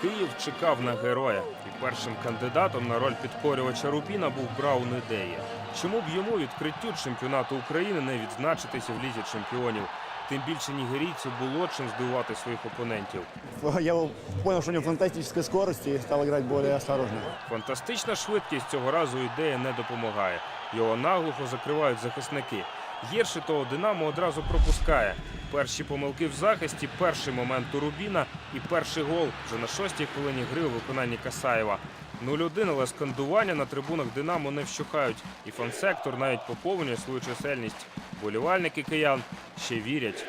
Київ чекав на героя, і першим кандидатом на роль підкорювача Рубіна був Браун Ідея. Чому б йому відкриттю чемпіонату України не відзначитися в лізі чемпіонів? Тим більше нігерійцю було чим здивувати своїх опонентів. Я понял, что у него фантастическая скорость и стал играть более осторожно. Фантастична швидкість цього разу ідея не допомагає. Його наглухо закривають захисники. Гірше того, Динамо одразу пропускає. Перші помилки в захисті, перший момент у Рубіна і перший гол вже на шостій хвилині гри у виконанні Касаєва. 0-1, але скандування на трибунах Динамо не вщухають. І фан-сектор навіть поповнює свою чисельність. Болівальники киян ще вірять.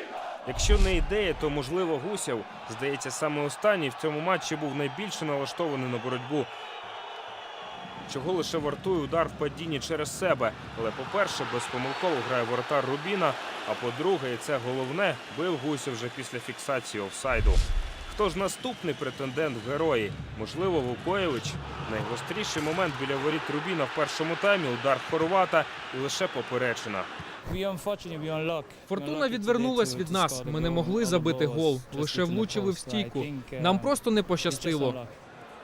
Якщо не ідея, то можливо Гусєв. Здається, саме останній в цьому матчі був найбільше налаштований на боротьбу чого лише вартує удар в падінні через себе. Але, по-перше, безпомилково грає воротар Рубіна. А по-друге, і це головне, бив Гусів вже після фіксації офсайду. Хто ж наступний претендент в герої? Можливо, Вукоєвич. Найгостріший момент біля воріт Рубіна в першому таймі удар Хорвата і лише поперечина. Фортуна відвернулась від нас. Ми не могли забити гол, лише влучили в стійку. Нам просто не пощастило.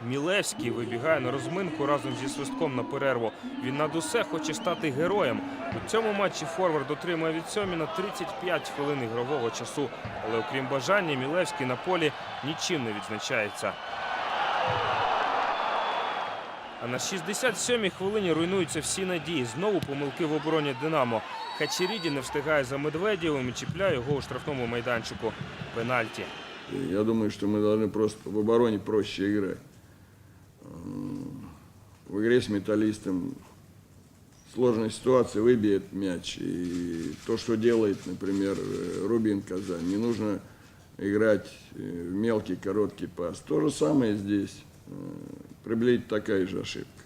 Мілевський вибігає на розминку разом зі свистком на перерву. Він над усе хоче стати героєм. У цьому матчі Форвард отримує від Сьомі на 35 хвилин ігрового часу. Але окрім бажання, Мілевський на полі нічим не відзначається. А на 67-й хвилині руйнуються всі надії. Знову помилки в обороні Динамо. Хачеріді не встигає за Медведєвим і чіпляє його у штрафному майданчику. Пенальті. Я думаю, что мы должны просто в обороне проще играть. В игре с металлистом сложная ситуация, выбьет мяч. И то, что делает, например, э, Рубин Казань, не нужно играть э, в мелкий, короткий пас. То же самое здесь. Э, Приблизительно такая же ошибка.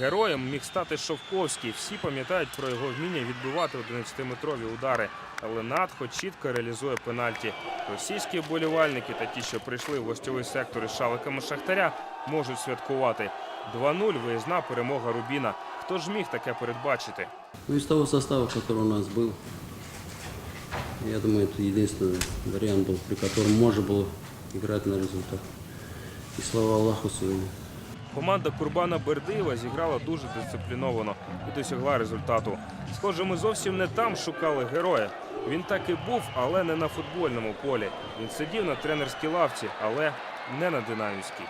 Героєм міг стати Шовковський. Всі пам'ятають про його вміння відбивати 11-метрові удари. Але надхо чітко реалізує пенальті. Російські вболівальники та ті, що прийшли в гостьовий сектор із шаликами Шахтаря, можуть святкувати. 2-0 виїзна перемога Рубіна. Хто ж міг таке передбачити? Ну, из того состава, который у нас был, я думаю, это единственный вариант был, при котором можно было играть на результат. И слава Аллаху сегодня. Команда Курбана Бердиєва зіграла дуже дисципліновано і досягла результату. Схоже, ми зовсім не там шукали героя. Він так і був, але не на футбольному полі. Він сидів на тренерській лавці, але не на динамівській.